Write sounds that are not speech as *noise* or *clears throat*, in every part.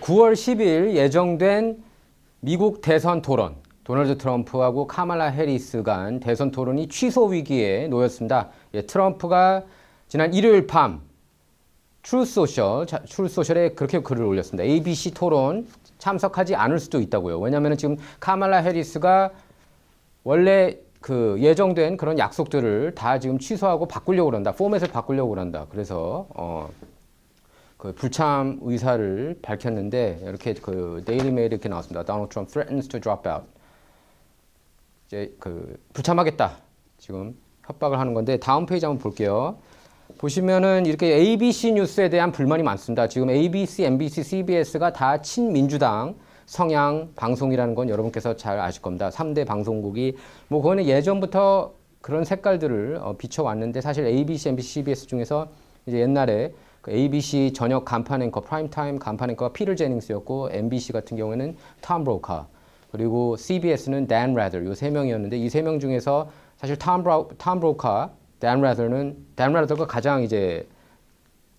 9월 10일 예정된 미국 대선 토론, 도널드 트럼프하고 카말라 해리스 간 대선 토론이 취소 위기에 놓였습니다. 예, 트럼프가 지난 일요일 밤 트루소셜, 트루소셜에 그렇게 글을 올렸습니다. ABC 토론 참석하지 않을 수도 있다고요. 왜냐하면 지금 카말라 해리스가 원래 그 예정된 그런 약속들을 다 지금 취소하고 바꾸려고 그런다. 포맷을 바꾸려고 그런다. 그래서 어, 그 불참 의사를 밝혔는데 이렇게 그 데일리 메일 이렇게 나왔습니다. Donald threatens to drop out. 이제 그 불참하겠다. 지금 협박을 하는 건데 다음 페이지 한번 볼게요. 보시면은 이렇게 ABC 뉴스에 대한 불만이 많습니다. 지금 ABC, MBC, CBS가 다 친민주당 성향 방송이라는 건 여러분께서 잘 아실 겁니다. 3대 방송국이 뭐 그거는 예전부터 그런 색깔들을 어, 비춰왔는데 사실 ABC, MBC, CBS 중에서 이제 옛날에 그 ABC 저녁 간판 앵커, 프라임타임 간판 앵커가 피를 제닝스였고 MBC 같은 경우에는 톰 브로카 그리고 CBS는 댄 라더 요 세 명이었는데 이 세 명 중에서 사실 톰, 브로, 톰 브로카, 댄 라더는 댄 라더가 가장 이제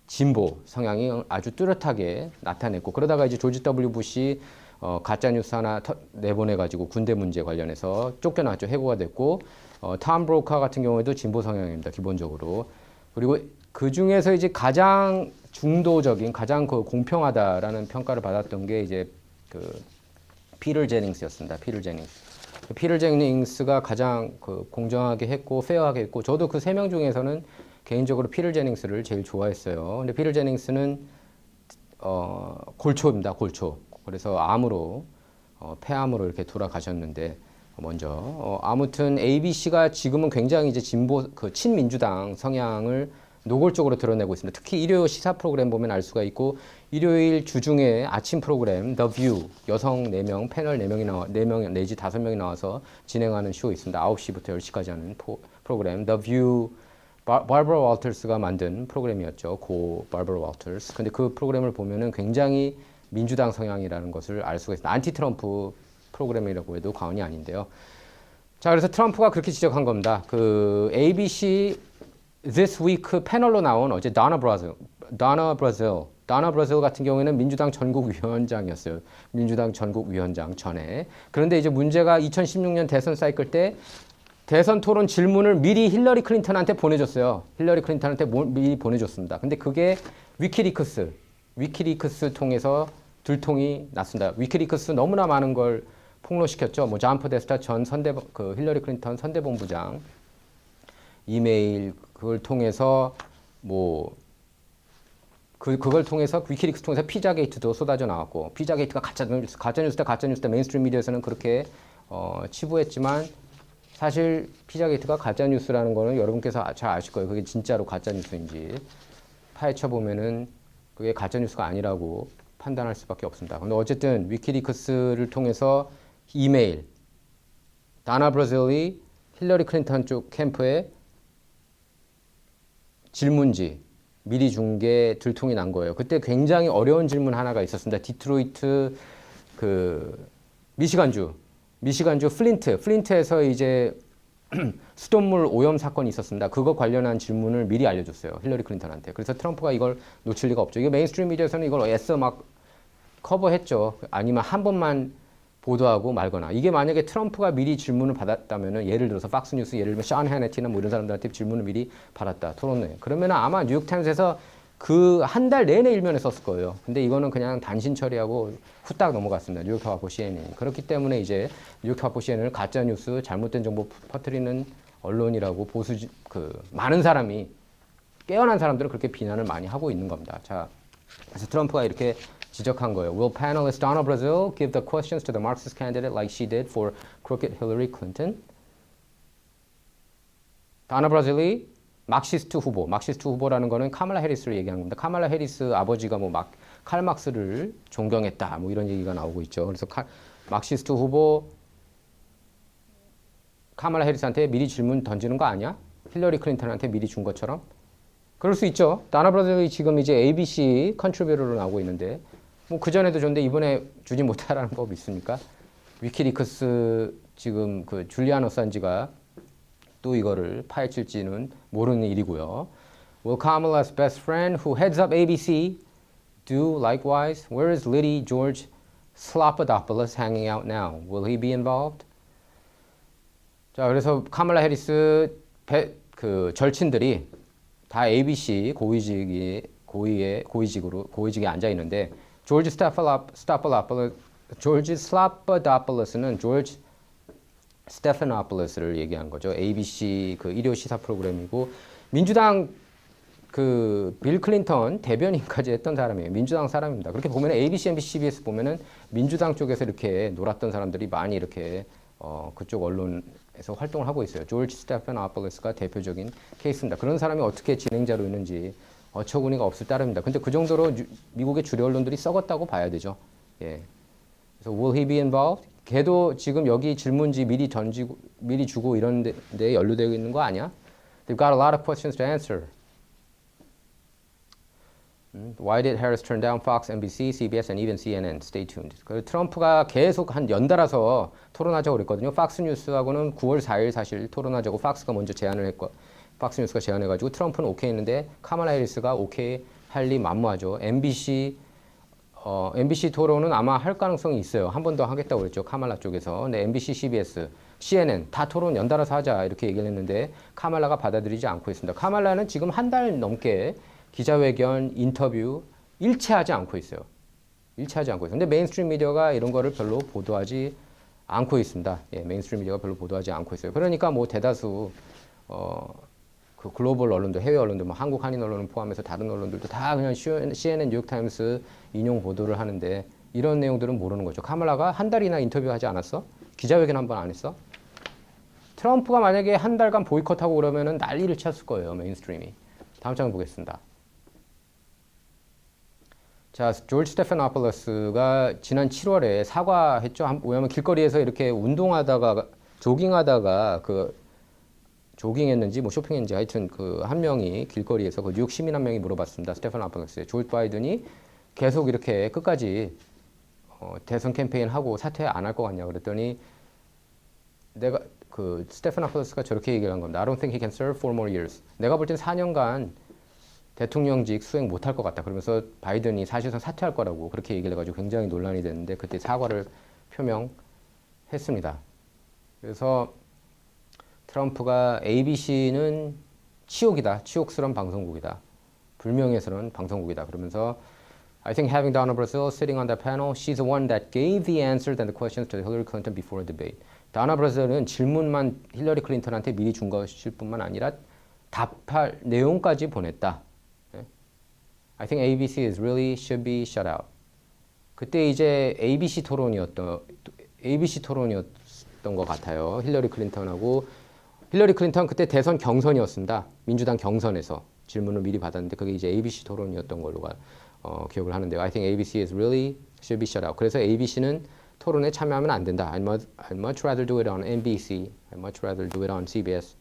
진보 성향이 아주 뚜렷하게 나타냈고 그러다가 이제 조지 W 부시 어, 가짜 뉴스 하나 터, 내보내가지고 군대 문제 관련해서 쫓겨났죠. 해고가 됐고 어, 톰 브로카 같은 경우에도 진보 성향입니다 기본적으로. 그리고 그 중에서 이제 가장 중도적인 가장 그 공평하다라는 평가를 받았던 게 이제 그 피를 제닝스였습니다 피를 제닝스. 그 피를 제닝스가 가장 그 공정하게 했고 페어하게 했고 저도 그 세 명 중에서는 개인적으로 피를 제닝스를 제일 좋아했어요. 근데 피를 제닝스는 어, 골초입니다 골초. 그래서 암으로 어, 폐암으로 이렇게 돌아가셨는데 먼저. 어, 아무튼 ABC가 지금은 굉장히 이제 진보 그 친민주당 성향을 노골적으로 드러내고 있습니다. 특히 일요 시사 프로그램 보면 알 수가 있고 일요일 주중에 아침 프로그램 The View 여성 4명 패널 4명이 나와 4명 내지 5명이 나와서 진행하는 쇼 있습니다. 9시부터 10시까지 하는 포, 프로그램 The View 바, 바버라 월터스가 만든 프로그램이었죠. 고 바버라 월터스. 근데 그 프로그램을 보면은 굉장히 민주당 성향이라는 것을 알 수가 있습니다. 안티 트럼프 프로그램이라고 해도 과언이 아닌데요. 자, 그래서 트럼프가 그렇게 지적한 겁니다. 그 ABC This Week 패널로 나온 어제 다나 브라질, 다나 브라질, 다나 브라질 같은 경우에는 민주당 전국 위원장이었어요. 민주당 전국 위원장 전에. 그런데 이제 문제가 2016년 대선 사이클 때 대선 토론 질문을 미리 힐러리 클린턴한테 보내줬어요. 힐러리 클린턴한테 모, 미리 보내줬습니다. 근데 그게 위키리크스, 위키리크스 통해서 들통이 났습니다. 위키리크스 너무나 많은 걸 폭로시켰죠. 뭐 잔 포데스타 전 선대 그 힐러리 클린턴 선대본부장 이메일 그걸 통해서 뭐 그, 그걸 통해서 위키리크스 통해서 피자 게이트도 쏟아져 나왔고 피자 게이트가 가짜 뉴스 가짜 뉴스다 가짜 뉴스다 메인스트림 미디어에서는 그렇게 어, 치부했지만 사실 피자 게이트가 가짜 뉴스라는 거는 여러분께서 잘 아실 거예요. 그게 진짜로 가짜 뉴스인지 파헤쳐 보면은 그게 가짜 뉴스가 아니라고 판단할 수밖에 없습니다. 근데 어쨌든 위키리크스를 통해서 이메일 다나 브라질이 힐러리 클린턴 쪽 캠프에 질문지 미리 준 게 들통이 난 거예요. 그때 굉장히 어려운 질문 하나가 있었습니다. 디트로이트 그 미시간주 미시간주 플린트 플린트에서 이제 *clears throat* 수돗물 오염 사건이 있었습니다. 그거 관련한 질문을 미리 알려줬어요. 힐러리 클린턴한테. 그래서 트럼프가 이걸 놓칠 리가 없죠. 이게 메인스트림 미디어에서는 이걸 애써 막 커버했죠. 아니면 한 번만 보도하고 말거나 이게 만약에 트럼프가 미리 질문을 받았다면은 예를 들어서 팍스뉴스 예를 들면 션 해네티나 뭐 이런 사람들한테 질문을 미리 받았다 토론회 그러면은 아마 뉴욕타임스에서 그 한 달 내내 일면에 썼을 거예요. 근데 이거는 그냥 단신 처리하고 후딱 넘어갔습니다. 뉴욕 타와포 CNN 그렇기 때문에 이제 뉴욕 타와포 CNN을 가짜 뉴스 잘못된 정보 퍼뜨리는 언론이라고 보수 그 많은 사람이 깨어난 사람들은 그렇게 비난을 많이 하고 있는 겁니다. 자 그래서 트럼프가 이렇게 지적한 거예요. Will panelist Donna Brazil give the questions to the Marxist candidate like she did for crooked Hillary Clinton? 다나 브라질이 막시스트 후보, 막시스트 후보라는 거는 카말라 해리스를 얘기하는 겁니다. 카말라 해리스 아버지가 뭐 막 칼막스를 존경했다, 뭐 이런 얘기가 나오고 있죠. 그래서 칼, 막시스트 후보 카말라 해리스한테 미리 질문 던지는 거 아니야? 힐러리 클린턴한테 미리 준 것처럼? 그럴 수 있죠. 다나 브라질이 지금 이제 ABC 컨트리뷰터로 나오고 있는데 뭐 그전에도 줬는데 이번에 주지 못하라는 법이 있습니까? 위키리크스 지금 그 줄리안 어산지가 또 이거를 파헤칠지는 모르는 일이고요. Will Kamala's best friend who heads up ABC do likewise? Where is Liddy George Slopadopoulos hanging out now? Will he be involved? 자, 그래서 카말라 해리스 배, 그 절친들이 다 ABC 고위직이 고위의 고위직으로 고위직에 앉아 있는데 조지 스타플라플로스 조지 슬라파도폴로스는 조지 스테파노폴로스를 얘기한 거죠. ABC 그 일요 시사 프로그램이고 민주당 그 빌 클린턴 대변인까지 했던 사람이에요. 민주당 사람입니다. 그렇게 보면 ABC, MBC, CBS 보면은 민주당 쪽에서 이렇게 놀았던 사람들이 많이 이렇게 어 그쪽 언론에서 활동을 하고 있어요. 조지 스테파노폴로스가 대표적인 케이스입니다. 그런 사람이 어떻게 진행자로 있는지 어처구니가 없을 따름입니다. 근데 그 정도로 유- 미국의 주류 언론들이 썩었다고 봐야 되죠. 예. 그래서 will he be involved? 걔도 지금 여기 질문지 미리 던지고 미리 주고 이런 데, 데 연루되어 있는 거 아니야? They've got a lot of questions to answer. 음, Why did Harris turn down Fox, NBC, CBS, and even CNN? Stay tuned. 그 트럼프가 계속 한 연달아서 토론하자고 그랬거든요. 팍스 뉴스하고는 9월 4일 사실 토론하자고 팍스가 먼저 제안을 했고, 팍스 뉴스가 제안해가지고 트럼프는 오케이 했는데 카말라 해리스가 오케이 할 리 만무하죠. MBC 어, MBC 토론은 아마 할 가능성이 있어요. 한 번 더 하겠다고 그랬죠. 카말라 쪽에서. 근데 MBC, CBS, CNN 다 토론 연달아서 하자 이렇게 얘기를 했는데 카말라가 받아들이지 않고 있습니다. 카말라는 지금 한 달 넘게 기자회견, 인터뷰 일체하지 않고 있어요. 일체하지 않고 있어요. 근데 메인스트림 미디어가 이런 거를 별로 보도하지 않고 있습니다. 예, 메인스트림 미디어가 별로 보도하지 않고 있어요. 그러니까 뭐 대다수 어, 그 글로벌 언론들, 해외 언론들, 뭐 한국 한인 언론을 포함해서 다른 언론들도 다 그냥 CNN, 뉴욕타임스 인용 보도를 하는데 이런 내용들은 모르는 거죠. 카말라가 한 달이나 인터뷰하지 않았어? 기자회견 한 번 안 했어? 트럼프가 만약에 한 달간 보이콧하고 그러면은 난리를 쳤을 거예요, 메인스트림이. 다음 장을 보겠습니다. 자, 조지 스테파노폴로스가 지난 7월에 사과했죠. 한- 왜냐하면 길거리에서 이렇게 운동하다가 조깅하다가 그 조깅했는지 뭐 쇼핑했는지 하여튼 그 한 명이 길거리에서 그 뉴욕 시민 한 명이 물어봤습니다. 스테파노폴로스에 조지 바이든이 계속 이렇게 끝까지 어, 대선 캠페인 하고 사퇴 안 할 것 같냐 그랬더니 내가 그 스테파노폴로스가 저렇게 얘기를 한 겁니다. I don't think he can serve four more years. 내가 볼 땐 4년간 대통령직 수행 못할 것 같다. 그러면서 바이든이 사실상 사퇴할 거라고 그렇게 얘기를 해가지고 굉장히 논란이 됐는데 그때 사과를 표명했습니다. 그래서 트럼프가 ABC는 치욕이다. 치욕스러운 방송국이다. 불명예스러운 방송국이다. 그러면서 I think having Donna Brazil sitting on that panel, she's the one that gave the answers and the questions to Hillary Clinton before the debate. 다나 브라질은 질문만 힐러리 클린턴한테 미리 준 것일 뿐만 아니라 답할 내용까지 보냈다. 네. I think ABC is really should be shut out. 그때 이제 ABC 토론이었던 ABC 토론이었던 것 같아요. 힐러리 클린턴하고 힐러리 클린턴 그때 대선 경선이었습니다. 민주당 경선에서 질문을 미리 받았는데 그게 이제 ABC 토론이었던 걸로 가, 어, 기억을 하는데요. I think ABC is really should be shut out. 그래서 ABC는 토론에 참여하면 안 된다. I'd much, I'd much rather do it on NBC. I'd much rather do it on CBS.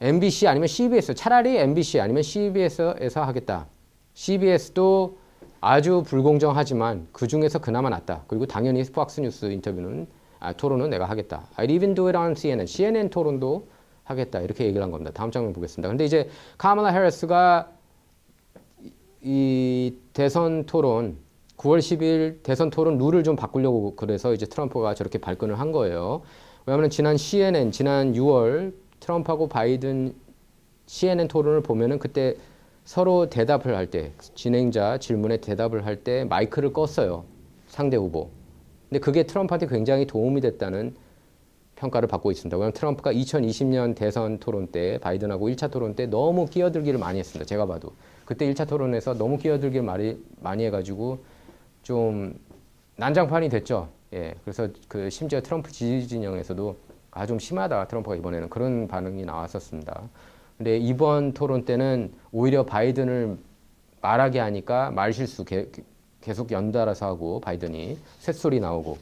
MBC 아니면 CBS 차라리 MBC 아니면 CBS에서 하겠다. CBS도 아주 불공정하지만 그 중에서 그나마 낫다. 그리고 당연히 팍스 뉴스 인터뷰는 아, 토론은 내가 하겠다. I'd even do it on CNN. CNN 토론도 하겠다. 이렇게 얘기를 한 겁니다. 다음 장면 보겠습니다. 근데 이제 카말라 해리스가 이- 이 대선 토론 9월 10일 대선 토론 룰을 좀 바꾸려고 그래서 이제 트럼프가 저렇게 발끈을 한 거예요. 왜냐하면 지난 CNN 지난 6월 트럼프하고 바이든 CNN 토론을 보면은 그때 서로 대답을 할 때 진행자 질문에 대답을 할 때 마이크를 껐어요. 상대 후보. 근데 그게 트럼프한테 굉장히 도움이 됐다는 평가를 받고 있습니다. 왜냐하면 트럼프가 2020년 대선 토론 때 바이든하고 1차 토론 때 너무 끼어들기를 많이 했습니다. 제가 봐도. 그때 1차 토론에서 너무 끼어들기를 많이, 많이 해가지고 좀 난장판이 됐죠. 예. 그래서 그 심지어 트럼프 지지 진영에서도 아, 좀 심하다. 트럼프가 이번에는 그런 반응이 나왔었습니다. 근데 이번 토론 때는 오히려 바이든을 말하게 하니까 말실수 개, 계속 연달아서 하고 바이든이 쇳소리 나오고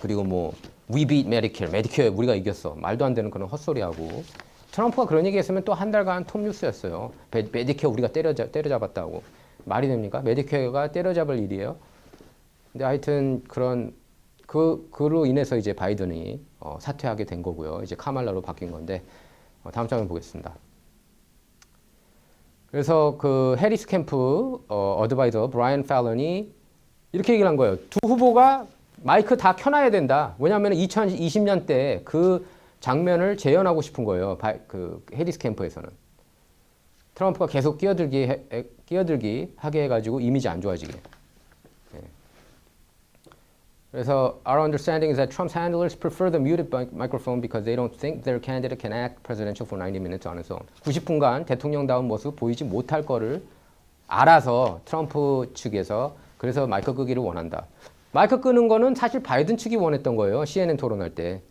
그리고 뭐 we beat Medicare, 메디케어 우리가 이겼어. 말도 안 되는 그런 헛소리하고 트럼프가 그런 얘기했으면 또 한 달간 톱뉴스였어요. 메- 메디케어 우리가 때려잡, 때려잡았다고 말이 됩니까? 메디케어가 때려잡을 일이에요. 근데 하여튼 그런 그 그로 인해서 이제 바이든이 어, 사퇴하게 된 거고요. 이제 카말라로 바뀐 건데 어, 다음 장면 보겠습니다. 그래서 그 해리스 캠프 어, 어드바이저 브라이언 팔런이 이렇게 얘기를 한 거예요. 두 후보가 마이크 다 켜놔야 된다. 왜냐하면 2020년 때 그 장면을 재현하고 싶은 거예요. 바, 그 해리스 캠프에서는 트럼프가 계속 끼어들기 해, 에, 끼어들기 하게 해가지고 이미지 안 좋아지게. 예. 그래서 our understanding is that Trump's handlers prefer the muted mic- microphone because they don't think their candidate can act presidential for 90 minutes on his own. 90분간 대통령다운 모습 보이지 못할 거를 알아서 트럼프 측에서 그래서 마이크 끄기를 원한다. 마이크 끄는 거는 사실 바이든 측이 원했던 거예요. CNN 토론할 때.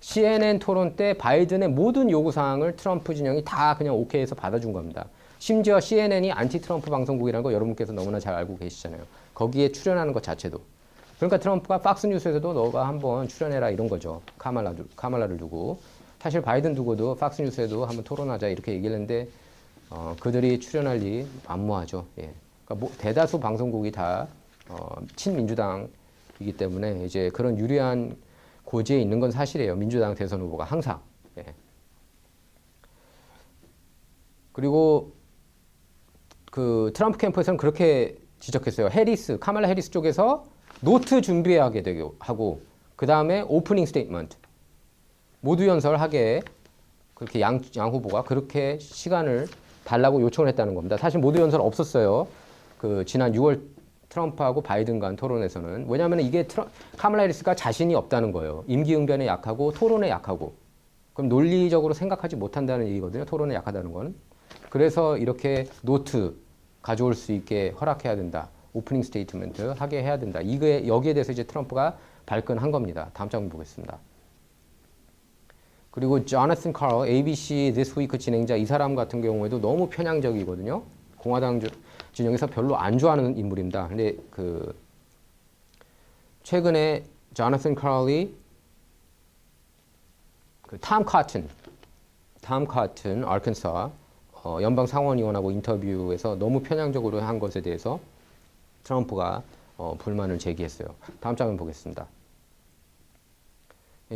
CNN 토론 때 바이든의 모든 요구 사항을 트럼프 진영이 다 그냥 오케이해서 받아준 겁니다. 심지어 CNN이 안티 트럼프 방송국이라는 거 여러분께서 너무나 잘 알고 계시잖아요. 거기에 출연하는 것 자체도. 그러니까 트럼프가 박스 뉴스에서도 너가 한번 출연해라 이런 거죠. 카말라 카말라를 두고 사실 바이든 두고도 박스 뉴스에도 한번 토론하자 이렇게 얘기를 했는데 어, 그들이 출연할 리 만무하죠. 예. 그러니까 뭐, 대다수 방송국이 다 어, 친민주당이기 때문에 이제 그런 유리한 고지에 있는 건 사실이에요. 민주당 대선 후보가 항상. 예. 그리고 그 트럼프 캠프에서는 그렇게 지적했어요. 해리스, 카말라 해리스 쪽에서 노트 준비하게 되게 하고 그 다음에 오프닝 스테이트먼트 모두 연설하게 그렇게 양, 양 후보가 그렇게 시간을 달라고 요청을 했다는 겁니다. 사실 모두 연설 없었어요. 그 지난 6월 트럼프하고 바이든 간 토론에서는 왜냐하면 이게 트럼, 카말라 해리스가 자신이 없다는 거예요. 임기응변에 약하고 토론에 약하고 그럼 논리적으로 생각하지 못한다는 얘기거든요. 토론에 약하다는 건. 그래서 이렇게 노트 가져올 수 있게 허락해야 된다. 오프닝 스테이트먼트 하게 해야 된다. 이거에 여기에 대해서 이제 트럼프가 발끈한 겁니다. 다음 장면 보겠습니다. 그리고 조나슨 카럴 ABC This Week 진행자 이 사람 같은 경우에도 너무 편향적이거든요. 공화당 주- 진영에서 별로 안 좋아하는 인물입니다. 근데 그 최근에 조나슨 카럴이 그탐 카튼, 탐 카튼, 아르칸사 어, 연방 상원의원하고 인터뷰에서 너무 편향적으로 한 것에 대해서 트럼프가 어, 불만을 제기했어요. 다음 장면 보겠습니다.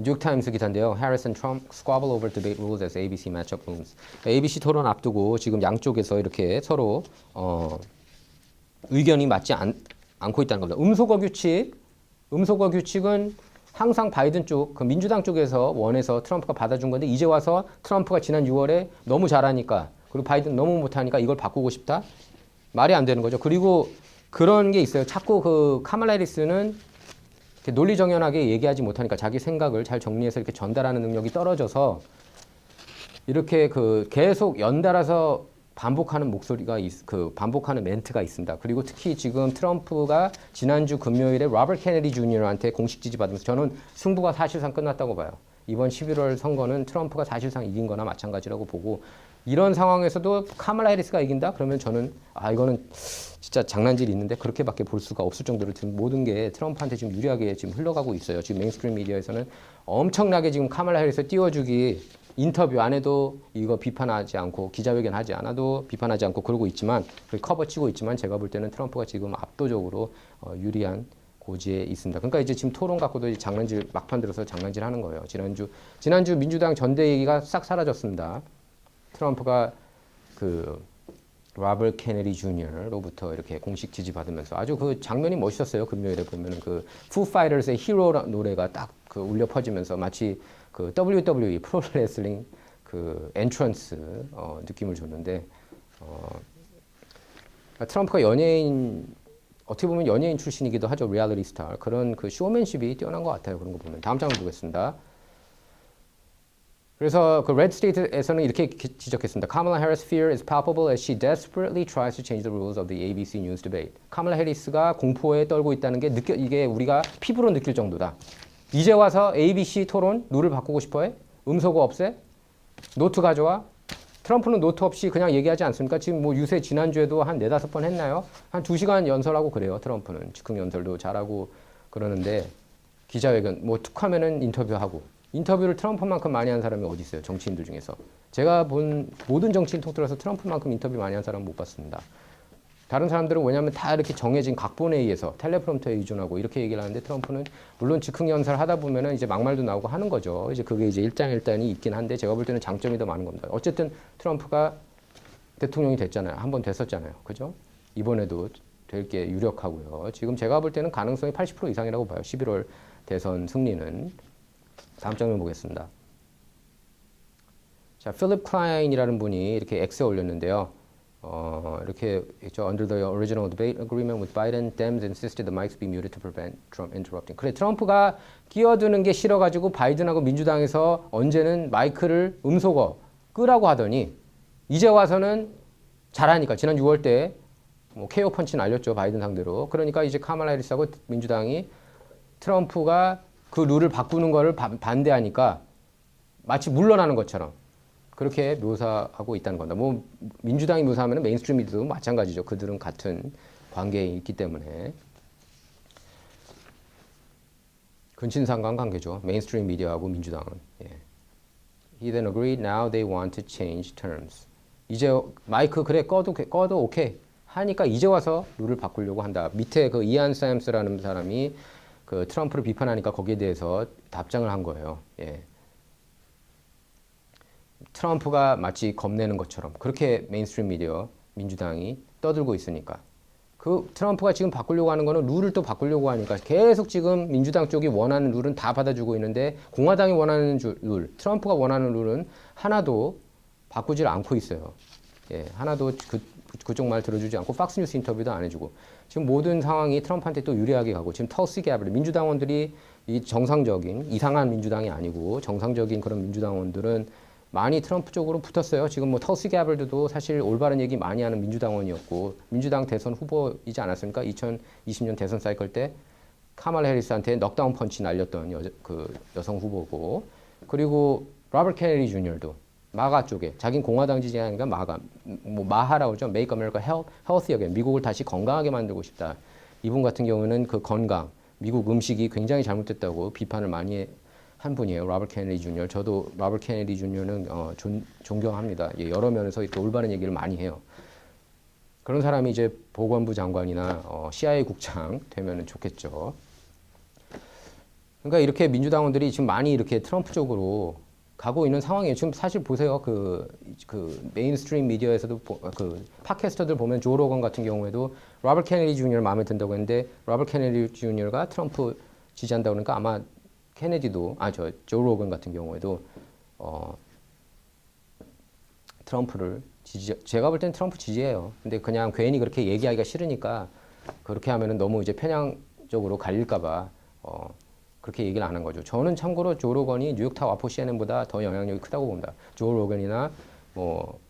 뉴욕타임스 기사인데요. Harris and Trump squabble over debate rules as ABC matchup looms. ABC 토론 앞두고 지금 양쪽에서 이렇게 서로 어, 의견이 맞지 않, 않고 있다는 겁니다. 음소거 규칙, 음소거 규칙은 항상 바이든 쪽, 그 민주당 쪽에서 원해서 트럼프가 받아준 건데 이제 와서 트럼프가 지난 6월에 너무 잘하니까 그리고 바이든 너무 못하니까 이걸 바꾸고 싶다? 말이 안 되는 거죠. 그리고 그런 게 있어요. 자꾸 그 카말라 이렇게 논리정연하게 얘기하지 못하니까 자기 생각을 잘 정리해서 이렇게 전달하는 능력이 떨어져서 이렇게 그 계속 연달아서 반복하는 목소리가 있, 그 반복하는 멘트가 있습니다. 그리고 특히 지금 트럼프가 지난주 금요일에 로버트 케네디 주니어한테 공식 지지 받으면서 저는 승부가 사실상 끝났다고 봐요. 이번 11월 선거는 트럼프가 사실상 이긴 거나 마찬가지라고 보고 이런 상황에서도 카말라 해리스가 이긴다? 그러면 저는 아 이거는 진짜 장난질이 있는데 그렇게밖에 볼 수가 없을 정도로 지금 모든 게 트럼프한테 지금 유리하게 지금 흘러가고 있어요. 지금 메인스트림 미디어에서는 엄청나게 지금 카말라 해리스 띄워주기 인터뷰 안 해도 이거 비판하지 않고 기자회견 하지 않아도 비판하지 않고 그러고 있지만 그 커버 치고 있지만 제가 볼 때는 트럼프가 지금 압도적으로 어, 유리한 고지에 있습니다. 그러니까 이제 지금 토론 갖고도 장난질 막판 들어서 장난질 하는 거예요. 지난주 지난주 민주당 전대 얘기가 싹 사라졌습니다. 트럼프가 그 로버트 케네디 주니어로부터 이렇게 공식 지지 받으면서 아주 그 장면이 멋있었어요. 금요일에 보면은 그 푸 파이터스의 히로 노래가 딱 그 울려 퍼지면서 마치 그 WWE 프로레슬링 그 엔트런스 어, 느낌을 줬는데 어, 트럼프가 연예인 어떻게 보면 연예인 출신이기도 하죠. 리얼리티 스타. 그런 그 쇼맨십이 뛰어난 것 같아요. 그런 거 보면. 다음 장면 보겠습니다. 그래서 그 레드 스테이트에서는 이렇게 기- 지적했습니다. Kamala Harris' fear is palpable as she desperately tries to change the rules of the ABC News debate. 카말라 해리스가 공포에 떨고 있다는 게 느껴 이게 우리가 피부로 느낄 정도다. 이제 와서 ABC 토론 룰을 바꾸고 싶어해? 음소거 없애? 노트 가져와? 트럼프는 노트 없이 그냥 얘기하지 않습니까? 지금 뭐 유세 지난주에도 한 네다섯 번 했나요? 한 두 시간 연설하고 그래요. 트럼프는 즉흥 연설도 잘하고 그러는데 기자회견 뭐 툭하면은 인터뷰하고 인터뷰를 트럼프만큼 많이 한 사람이 어디 있어요? 정치인들 중에서 제가 본 모든 정치인 통틀어서 트럼프만큼 인터뷰 많이 한 사람은 못 봤습니다. 다른 사람들은 왜냐하면 다 이렇게 정해진 각본에 의해서 텔레프롬터에 의존하고 이렇게 얘기를 하는데 트럼프는 물론 즉흥 연설 하다 보면은 이제 막말도 나오고 하는 거죠. 이제 그게 이제 일장일단이 있긴 한데 제가 볼 때는 장점이 더 많은 겁니다. 어쨌든 트럼프가 대통령이 됐잖아요. 한 번 됐었잖아요. 그죠? 이번에도 될 게 유력하고요. 지금 제가 볼 때는 가능성이 80% 이상이라고 봐요. 11월 대선 승리는. 다음 장면 보겠습니다. 자, 필립 클라인이라는 분이 이렇게 X에 올렸는데요. 어, 이렇게 있죠. Under the original debate agreement with Biden, Dems insisted the mics be muted to prevent Trump interrupting. 그래, 트럼프가 끼어드는 게 싫어가지고 바이든하고 민주당에서 언제는 마이크를 음소거 끄라고 하더니 이제 와서는 잘하니까 지난 6월 때뭐 KO 펀치 날렸죠 바이든 상대로. 그러니까 이제 카말라 해리스하고 민주당이 트럼프가 그 룰을 바꾸는 바- 반대하니까 마치 물러나는 것처럼 그렇게 묘사하고 있다는 겁니다. 뭐 민주당이 묘사하면 메인스트림 미디어도 마찬가지죠. 그들은 같은 관계에 있기 때문에 근친상간 관계죠. 메인스트림 미디어하고 민주당은. 예. He then agreed. Now they want to change terms. 이제 마이크 그래 꺼도 꺼도 오케이 하니까 이제 와서 룰을 바꾸려고 한다. 밑에 그 이안 샘스라는 사람이 그 트럼프를 비판하니까 거기에 대해서 답장을 한 거예요. 예. 트럼프가 마치 겁내는 것처럼 그렇게 메인스트림 미디어 민주당이 떠들고 있으니까 그 트럼프가 지금 바꾸려고 하는 거는 룰을 또 바꾸려고 하니까 계속 지금 민주당 쪽이 원하는 룰은 다 받아주고 있는데 공화당이 원하는 주- 룰, 트럼프가 원하는 룰은 하나도 바꾸질 않고 있어요. 예, 하나도 그, 그쪽 말 들어주지 않고 팍스뉴스 인터뷰도 안 해주고 지금 모든 상황이 트럼프한테 또 유리하게 가고 지금 갭을 민주당원들이 이 정상적인 이상한 민주당이 아니고 정상적인 그런 민주당원들은 많이 트럼프 쪽으로 붙었어요. 지금 뭐 터시 갭을도 사실 올바른 얘기 많이 하는 민주당원이었고 민주당 대선 후보이지 않았습니까? 2020년 대선 사이클 때 카말라 해리스한테 넉다운 펀치 날렸던 여, 그 여성 후보고 그리고 로버트 케네디 주니어도 마가 쪽에 자긴 공화당 지지하니까 마가 뭐 마하라고 그러죠. America Health, Healthy Again. 미국을 다시 건강하게 만들고 싶다. 이분 같은 경우는 그 건강, 미국 음식이 굉장히 잘못됐다고 비판을 많이 해- 한 분이에요. 로버트 케네디 주니어. 저도 로버트 케네디 주니어는 어, 존, 존경합니다. 예, 여러 면에서 이렇게 올바른 얘기를 많이 해요. 그런 사람이 이제 보건부 장관이나 어, CIA 국장 되면 좋겠죠. 그러니까 이렇게 민주당원들이 지금 많이 이렇게 트럼프 쪽으로 가고 있는 상황이에요. 지금 사실 보세요. 그, 그 메인스트림 미디어에서도 보- 그 팟캐스터들 보면 조 로건 같은 경우에도 로버트 케네디 주니어 마음에 든다고 했는데 로버트 케네디 주니어가 트럼프 지지한다고 그러니까 아마 케네디도 아 저 조 로건 같은 경우에도 어 트럼프를 지지 제가 볼 땐 트럼프 지지해요. 근데 그냥 괜히 그렇게 얘기하기가 싫으니까 그렇게 하면은 너무 이제 편향적으로 갈릴까 봐 어 그렇게 얘기를 안 한 거죠. 저는 참고로 조 로건이 뉴욕타 와포 CNN보다 더 영향력이 크다고 봅니다. 조 로건이나 뭐,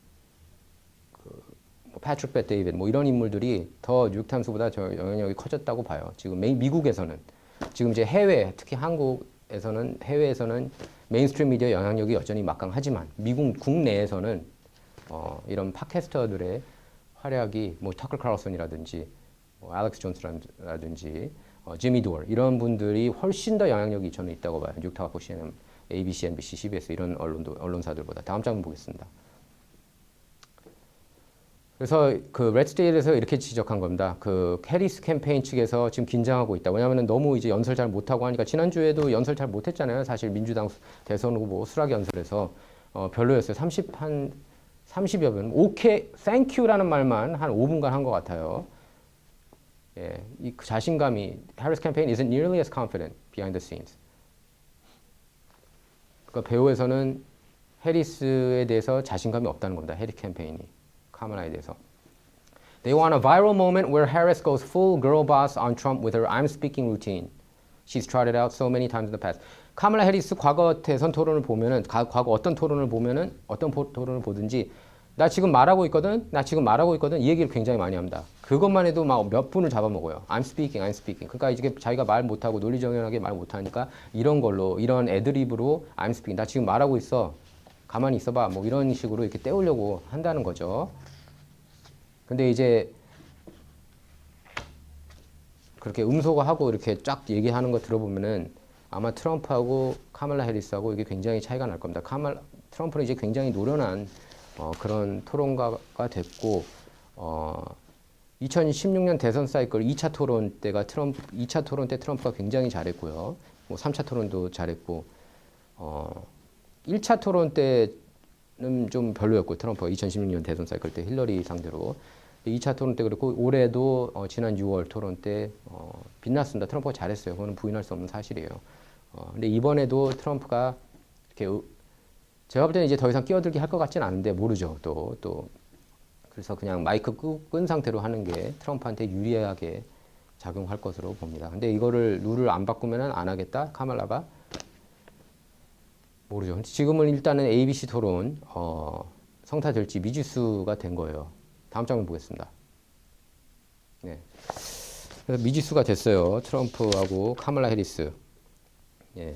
그, 뭐 패트릭 벳 데이빗 뭐 이런 인물들이 더 뉴욕타임스보다 저 영향력이 커졌다고 봐요. 지금 미, 미국에서는 지금 이제 해외 특히 한국에서는 해외에서는 메인스트림 미디어 영향력이 여전히 막강하지만 미국 국내에서는 어, 이런 팟캐스터들의 활약이 뭐 터클 카로슨이라든지 뭐 알렉스 존스라든지 어, 지미 도어 이런 분들이 훨씬 더 영향력이 저는 있다고 봐요. 뉴타와포 CNN, ABC, NBC, CBS 이런 언론도 언론사들보다 다음 장면 보겠습니다. 그래서 그 레드스테이트에서 이렇게 지적한 겁니다. 그 해리스 캠페인 측에서 지금 긴장하고 있다. 왜냐하면 너무 이제 연설 잘 못하고 하니까 지난주에도 연설 잘 못했잖아요. 사실 민주당 대선 후보 수락 연설에서 어, 별로였어요. 30한 30여 분. 오케이, 땡큐라는 말만 한 5분간 한 것 같아요. 예, 이그 자신감이 Harris campaign isn't nearly as confident behind the scenes. 그러니까 배우에서는 해리스에 대해서 자신감이 없다는 겁니다. 해리 캠페인이 카마라에 대해서. They want a viral moment where Harris goes full girl boss on Trump with her I'm speaking routine. She's trotted out so many times in the past. 카말라 해리스 과거 대선 토론을 보면은 가- 과거 어떤 토론을 보면은 어떤 포- 토론을 보든지 나 지금 말하고 있거든. 나 지금 말하고 있거든. 이 얘기를 굉장히 많이 합니다. 그것만 해도 막 몇 분을 잡아먹어요. I'm speaking, I'm speaking. 그러니까 이게 자기가 말 못하고 논리정연하게 말 못하니까 이런 걸로 이런 애드립으로 I'm speaking. 나 지금 말하고 있어. 가만히 있어봐. 뭐 이런 식으로 이렇게 때우려고 한다는 거죠. 근데 이제 그렇게 음소거 하고 이렇게 쫙 얘기하는 거 들어보면은 아마 트럼프하고 카말라 해리스하고 이게 굉장히 차이가 날 겁니다. 카말 트럼프는 이제 굉장히 노련한 어, 그런 토론가가 됐고 어, 2016년 대선 사이클 2차 토론 때가 트럼프 2차 토론 때 트럼프가 굉장히 잘했고요. 뭐 3차 토론도 잘했고 어, 1차 토론 때좀 별로였고 트럼프가 2016년 대선 사이클 때 힐러리 상대로 2차 토론 때 그렇고 올해도 어, 지난 6월 토론 때 어, 빛났습니다. 트럼프가 잘했어요. 그거는 부인할 수 없는 사실이에요. 어, 근데 이번에도 트럼프가 이렇게 의- 제가 볼 때는 이제 더 이상 끼어들기 할 것 같지는 않은데 모르죠. 또 또 그래서 그냥 마이크 끄, 끈 상태로 하는 게 트럼프한테 유리하게 작용할 것으로 봅니다. 근데 이거를 룰을 안 바꾸면은 안 하겠다 카말라가 모르죠. 지금은 일단은 ABC 토론 어, 성사될지 미지수가 된 거예요. 다음 장면 보겠습니다. 네. 미지수가 됐어요. 트럼프하고 카말라 해리스. 예.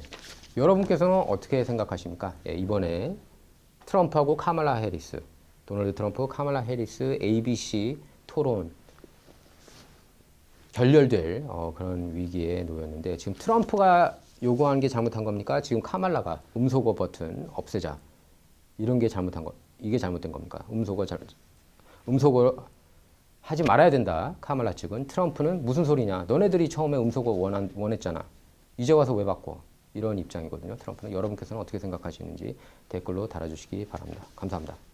여러분께서는 어떻게 생각하십니까? 예, 이번에 트럼프하고 카말라 해리스, 도널드 트럼프, 카말라 해리스 ABC 토론 결렬될 어, 그런 위기에 놓였는데 지금 트럼프가 요구한 게 잘못한 겁니까? 지금 카말라가 음소거 버튼 없애자 이런 게 잘못한 거 이게 잘못된 겁니까? 음소거 잘 음소거 하지 말아야 된다. 카말라 측은 트럼프는 무슨 소리냐? 너네들이 처음에 음소거 원한, 원했잖아. 이제 와서 왜 바꿔? 이런 입장이거든요. 트럼프는 여러분께서는 어떻게 생각하시는지 댓글로 달아주시기 바랍니다. 감사합니다.